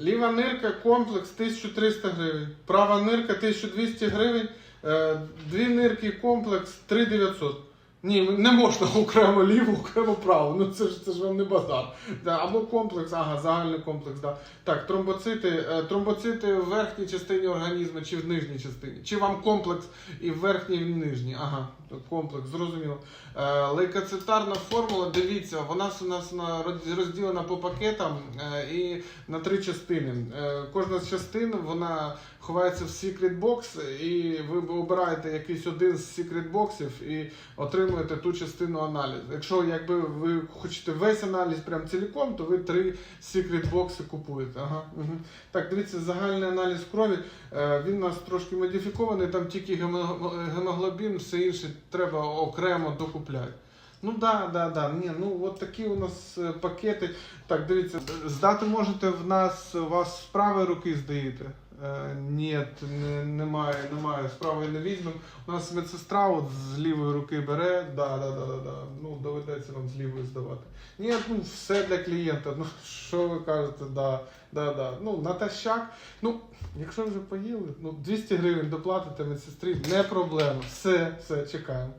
Ліва нирка комплекс 1300 гривень. Права нирка 1200 гривень. Е, Дві нирки комплекс 3900. Ні, не можна окремо ліву, окремо праву. Ну це ж це ж вам не базар. Або комплекс, ага, загальний комплекс. Да. Так, тромбоцити, е, тромбоцити в верхній частині організму чи в нижній частині. Чи вам комплекс і в верхній, і в нижній. Ага, комплекс, зрозуміло. Е, лейкоцитарна формула, дивіться, вона у нас розділена по пакетам е, і на три частини. Кожна з частин вона ховається в secret box, і ви обираєте якийсь один з secret боксів і отримуєте ту частину аналізу. Якщо якби ви хочете весь аналіз прям ціліком, то ви три secret бокси купуєте. Ага. Так, дивіться, загальний аналіз крові. Е, Він у нас трошки модифікований, там тільки гемоглобін, все інше треба окремо докупляти. Ну да, да, да. Ні, ну от такі у нас е, пакети. Так, дивіться, здати можете в нас, у вас з правої руки здаєте. Е, ні, не, немає, немає, з правої не візьмемо. У нас медсестра от з лівої руки бере, да, да, да, да, да. Ну, доведеться вам з лівої здавати. Ні, ну все для клієнта. Ну що ви кажете, да, да, да. Ну, натощак. Ну, якщо вже поїли, ну 200 гривень доплатите медсестрі, не проблема. Все, все, чекаємо.